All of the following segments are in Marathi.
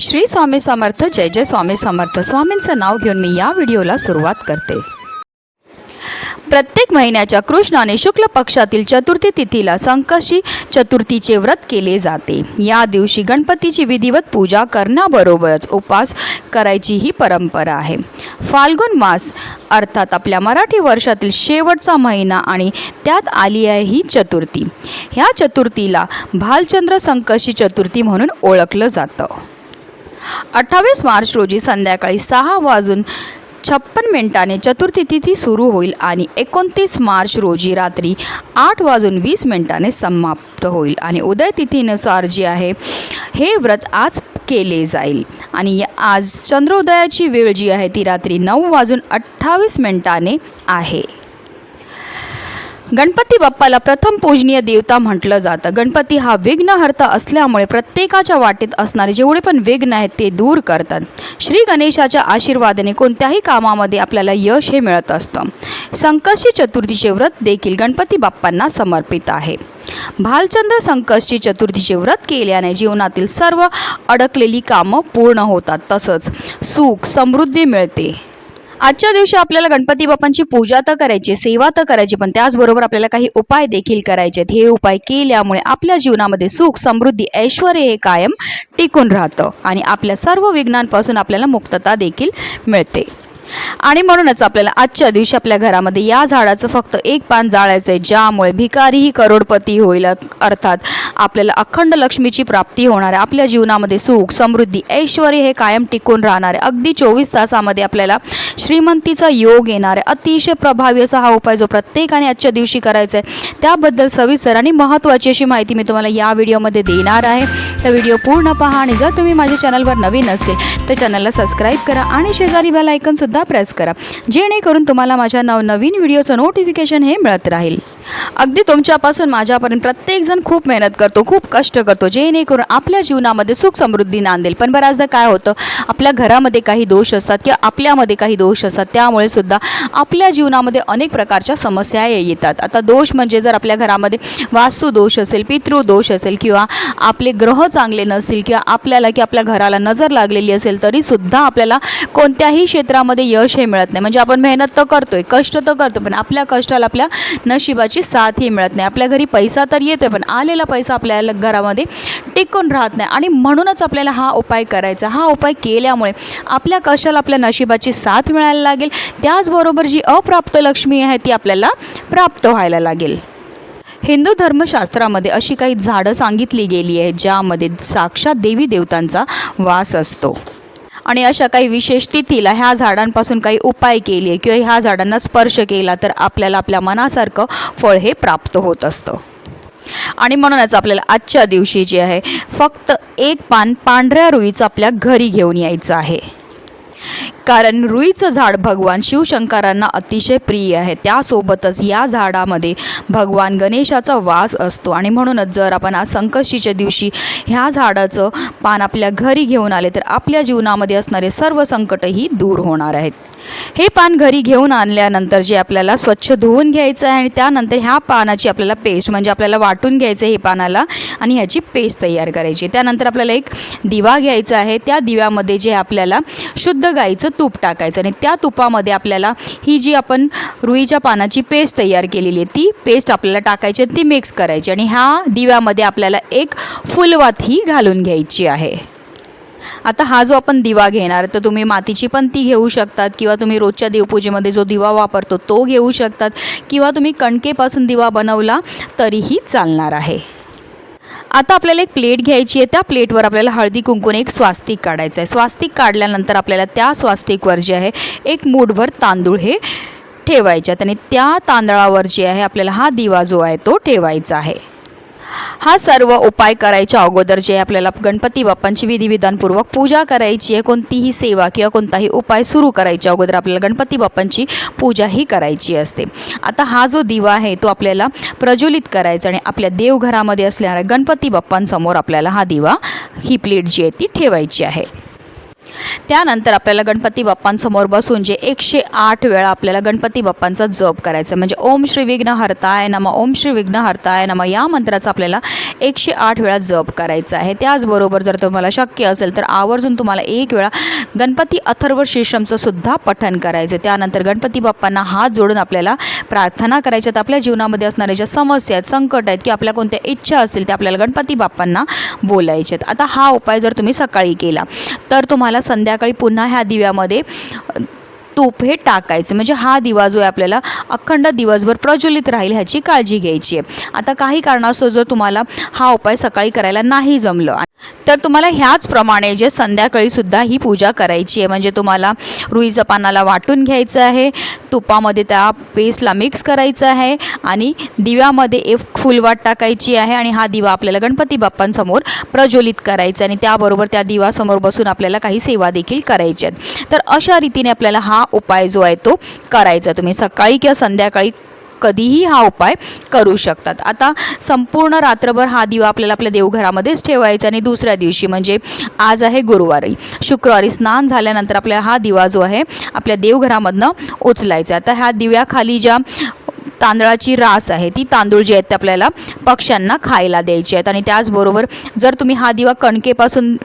श्री स्वामी समर्थ जय जय स्वामी समर्थ. स्वामींचं नाव घेऊन मी या व्हिडिओला सुरुवात करते. प्रत्येक महिन्याच्या कृष्णाने शुक्ल पक्षातील चतुर्थी तिथीला संकशी चतुर्थीचे व्रत केले जाते. या दिवशी गणपतीची विधिवत पूजा करण्याबरोबरच उपास करायची ही परंपरा आहे. फाल्गुन मास अर्थात आपल्या मराठी वर्षातील शेवटचा महिना आणि त्यात आली आहे ही चतुर्थी. ह्या चतुर्थीला भालचंद्र संकशी चतुर्थी म्हणून ओळखलं जातं. अठ्ठावीस मार्च रोजी संध्याकाळी सहा वाजून छप्पन मिनिटाने चतुर्थी तिथी सुरू होईल आणि एकोणतीस मार्च रोजी रात्री आठ वाजून वीस मिनिटाने समाप्त होईल. आणि उदय तिथीनुसार जी आहे हे व्रत आज केले जाईल. आणि या- आज चंद्रोदयाची वेळ जी आहे ती रात्री नऊ वाजून अठ्ठावीस मिनिटाने आहे. गणपती बाप्पाला प्रथम पूजनीय देवता म्हटलं जातं. गणपती हा विघ्नहर्ता असल्यामुळे प्रत्येकाच्या वाटेत असणारे जेवढे पण विघ्न आहेत ते दूर करतात. श्री गणेशाच्या आशीर्वादाने कोणत्याही कामामध्ये आपल्याला यश हे मिळत असतं. संकष्टी चतुर्थीचे व्रत देखील गणपती बाप्पांना समर्पित आहे. भालचंद्र संकष्टी चतुर्थीचे व्रत केल्याने जीवनातील सर्व अडकलेली कामं पूर्ण होतात. तसंच सुख समृद्धी मिळते. आजच्या दिवशी आपल्याला गणपती बाप्पांची पूजा तर करायची सेवा तर करायची पण त्याचबरोबर आपल्याला काही उपाय देखील करायचे आहेत. हे उपाय केल्यामुळे आपल्या जीवनामध्ये सुख समृद्धी ऐश्वर हे कायम टिकून राहतं आणि आपल्या सर्व विघ्नांपासून आपल्याला मुक्तता देखील मिळते. आणि म्हणूनच आपल्याला आजच्या दिवशी आपल्या घरामध्ये या झाडाचं फक्त एक पान जाळायचं आहे ज्यामुळे भिकारीही करोडपती होईल अर्थात आपल्याला अखंड लक्ष्मीची प्राप्ती होणार आहे. आपल्या जीवनामध्ये सुख समृद्धी ऐश्वर हे कायम टिकून राहणार आहे. अगदी चोवीस तासामध्ये आपल्याला श्रीमंतीचा योग येणार आहे. अतिशय प्रभावी असा हा उपाय जो प्रत्येकाने आजच्या दिवशी करायचा आहे त्याबद्दल सविस्तर आणि महत्त्वाची अशी माहिती मी तुम्हाला या व्हिडिओमध्ये देणार आहे. तर व्हिडिओ पूर्ण पहा आणि जर तुम्ही माझ्या चॅनलवर नवीन असतील तर चॅनलला सबस्क्राईब करा आणि शेजारी बेल सुद्धा प्रेस करा. जेणेकरून तुम्हाला माझ्या नवनवीन व्हिडिओचं नोटिफिकेशन हे मिळत राहील. अगदी तुमच्यापासून माझ्यापर्यंत प्रत्येकजण खूप मेहनत करतो खूप कष्ट करतो जेणेकरून आपल्या जीवनामध्ये सुख समृद्धी नांदेल. पण बऱ्याचदा काय होतं आपल्या घरामध्ये काही दोष असतात किंवा आपल्यामध्ये काही दोष असतात त्यामुळे सुद्धा आपल्या जीवनामध्ये अनेक प्रकारच्या समस्या येतात. आता दोष म्हणजे जर आपल्या घरामध्ये वास्तू दोष असेल पितृदोष असेल किंवा आपले ग्रह चांगले नसतील किंवा आपल्याला की आपल्या घराला नजर लागलेली असेल तरीसुद्धा आपल्याला कोणत्याही क्षेत्रामध्ये यश हे मिळत नाही. म्हणजे आपण मेहनत तर करतोय कष्ट तर करतो पण आपल्या कष्टाला आपल्या नशिबाची साथही मिळत नाही. आपल्या घरी पैसा तर येतोय पण आलेला पैसा आपल्याला घरामध्ये टिकून राहत नाही. आणि म्हणूनच आपल्याला हा उपाय करायचा. हा उपाय केल्यामुळे आपल्या कष्टाला आपल्या नशिबाची साथ मिळायला लागेल. त्याचबरोबर जी अप्राप्त लक्ष्मी आहे ती आपल्याला प्राप्त व्हायला लागेल. हिंदू धर्मशास्त्रामध्ये अशी काही झाडं सांगितली गेली आहेत ज्यामध्ये साक्षात देवी देवतांचा वास असतो. आणि अशा काही विशेष तिथीला ह्या झाडांपासून काही उपाय केले किंवा ह्या झाडांना स्पर्श केला तर आपल्याला आपल्या मनासारखं फळ हे प्राप्त होत असतं. आणि म्हणूनच आपल्याला आजच्या दिवशी जे आहे फक्त एक पान पांढऱ्या रुईचं आपल्या घरी घेऊन यायचं आहे. कारण रुईचं झाड भगवान शिवशंकरांना अतिशय प्रिय आहे. त्यासोबतच या झाडामध्ये भगवान गणेशाचा वास असतो. आणि म्हणूनच जर आपण आज संकष्टीच्या दिवशी ह्या झाडाचं पान आपल्या घरी घेऊन आले तर आपल्या जीवनामध्ये असणारे सर्व संकटही दूर होणार आहेत. हे पान घरी घेऊन आणल्यानंतर जे आपल्याला स्वच्छ धुवून घ्यायचं आहे आणि त्यानंतर ह्या पानाची आपल्याला पेस्ट म्हणजे आपल्याला वाटून घ्यायचं आहे हे पानाला आणि ह्याची पेस्ट तयार करायची. त्यानंतर आपल्याला एक दिवा घ्यायचा आहे. त्या दिव्यामध्ये जे आपल्याला शुद्ध गाईचं तूप टाकायचं आणि त्या तुपामध्ये आपल्याला ही जी आपण रुईच्या पानाची पेस्ट तयार केलेली आहे ती पेस्ट आपल्याला टाकायची ती मिक्स करायची आणि ह्या दिव्यामध्ये आपल्याला एक फुलवात ही घालून घ्यायची आहे. आता हा जो आपण दिवा घेणार तर तुम्ही मातीची पण ती घेऊ शकतात किंवा तुम्ही रोजच्या देवपूजेमध्ये जो दिवा वापरतो तो घेऊ शकतात किंवा तुम्ही कणकेपासून दिवा बनवला तरीही चालणार आहे. आता आपल्याला एक प्लेट घ्यायची आहे त्या प्लेटवर आपल्याला हळदी कुंकून एक स्वास्तिक काढायचं आहे. स्वास्तिक काढल्यानंतर आपल्याला त्या स्वास्तिकवर जे आहे एक मूठभर तांदूळ हे ठेवायचे आहेत आणि त्या तांदळावर जे आहे आपल्याला हा दिवा जो आहे तो ठेवायचा आहे. हा सर्व उपाय करायच्या अगोदर जे आपल्याला गणपती बाप्पांची विधिविधानपूर्वक पूजा करायची आहे कोणतीही सेवा किंवा कोणताही उपाय सुरू करायच्या अगोदर आपल्याला गणपती बाप्पांची पूजा ही करायची असते. आता हा जो दिवा आहे तो आपल्याला प्रज्वलित करायचा आणि आपल्या देवघरामध्ये असणाऱ्या गणपती बाप्पांसमोर आपल्याला हा दिवा ही प्लेट जी आहे ती ठेवायची आहे. त्यानंतर आपल्याला गणपती बाप्पांसमोर बसून जे एकशे आठ वेळा आपल्याला गणपती बाप्पांचा जप करायचा म्हणजे ओम श्री विघ्न हरताय नम ओम श्री विघ्न हरताय नम या मंत्राचा आपल्याला एकशे आठ वेळा जप करायचा आहे. त्याचबरोबर जर तुम्हाला शक्य असेल तर आवर्जून तुम्हाला एक वेळा गणपती अथर्व शीर्षमचं सुद्धा पठण करायचं आहे. त्यानंतर गणपती बाप्पांना हात जोडून आपल्याला प्रार्थना करायच्यात आपल्या जीवनामध्ये असणाऱ्या ज्या समस्या आहेत संकट आहेत की आपल्या कोणत्या इच्छा असतील त्या आपल्याला गणपती बाप्पांना बोलायच्यात आता हा उपाय जर तुम्ही सकाळी केला तर तुम्हाला संध्याकाळी पुन्हा ह्या दिव्यामध्ये तूप हे टाकायचं. म्हणजे हा दिवा जो आहे आपल्याला अखंड दिवसभर प्रज्वलित राहील ह्याची काळजी घ्यायची आहे. आता काही कारणास्तव जर तुम्हाला हा उपाय सकाळी करायला नाही जमलं. तर तुम्हाला ह्याचप्रमाणे जे संध्याकाळी सुद्धा ही पूजा करायची आहे म्हणजे तुम्हाला रुईचं पानाला वाटून घ्यायचं आहे तुपामध्ये त्या पेस्टला मिक्स करायचं आहे आणि दिव्यामध्ये एक फुलवाट टाकायची आहे आणि हा दिवा आपल्याला गणपती बाप्पांसमोर प्रज्वलित करायचा आणि त्याबरोबर त्या दिवासमोर बसून आपल्याला काही सेवा देखील करायच्या आहेत. तर अशा रीतीने आपल्याला हा उपाय जो आहे तो करायचा तुम्ही सकाळी किंवा संध्याकाळी कधीही हा उपाय करू शकतात. आता संपूर्ण रात्रभर हा दिवा आपल्याला आपल्या देवघरामध्येच ठेवायचा आणि दुसऱ्या दिवशी म्हणजे आज आहे गुरुवारी. शुक्रवारी स्नान झाल्यानंतर आपल्या हा दिवा जो आहे आपल्या देवघरामधनं उचलायचा. आता ह्या दिव्याखाली ज्या तांदळाची रास आहे ती तांदूळ जे आहेत ते आपल्याला पक्ष्यांना खायला द्यायचे आहेत. आणि त्याचबरोबर जर तुम्ही हा दिवा कणकेपासून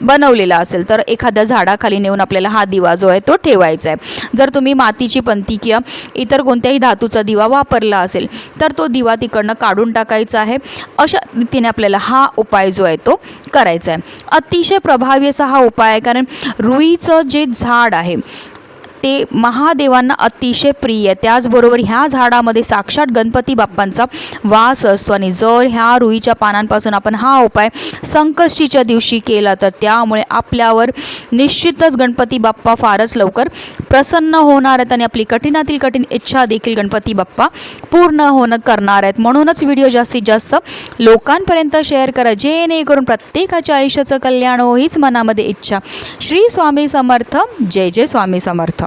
बनवलेला असेल तर एखाद्या झाडाखाली नेऊन आपल्याला हा दिवा जो आहे तो ठेवायचा आहे जर तुम्ही मातीची पंती किंवा इतर कोणत्याही धातूचा दिवा वापरला असेल तर तो दिवा तिकडनं काढून टाकायचा आहे. अशा रीतीने आपल्याला हा उपाय जो आहे तो करायचा आहे अतिशय प्रभावी असा हा उपाय आहे कारण रुईचं जे झाड आहे ते महादेवांना अतिशय प्रिय आहे. त्याचबरोबर ह्या झाडामध्ये साक्षात गणपती बाप्पांचा वास असतो आणि जर ह्या रुईच्या पानांपासून आपण हा उपाय संकष्टीच्या दिवशी केला तर त्यामुळे आपल्यावर निश्चितच गणपती बाप्पा फारच लवकर प्रसन्न होणार आहेत आणि आपली कठीणातील कठीण इच्छा देखील गणपती बाप्पा पूर्ण होणं करणार आहेत. म्हणूनच व्हिडिओ जास्तीत जास्त लोकांपर्यंत शेअर करा जेणेकरून प्रत्येकाच्या आयुष्याचं कल्याण हो हीच मनामध्ये इच्छा. श्री स्वामी समर्थ. जय जय स्वामी समर्थ.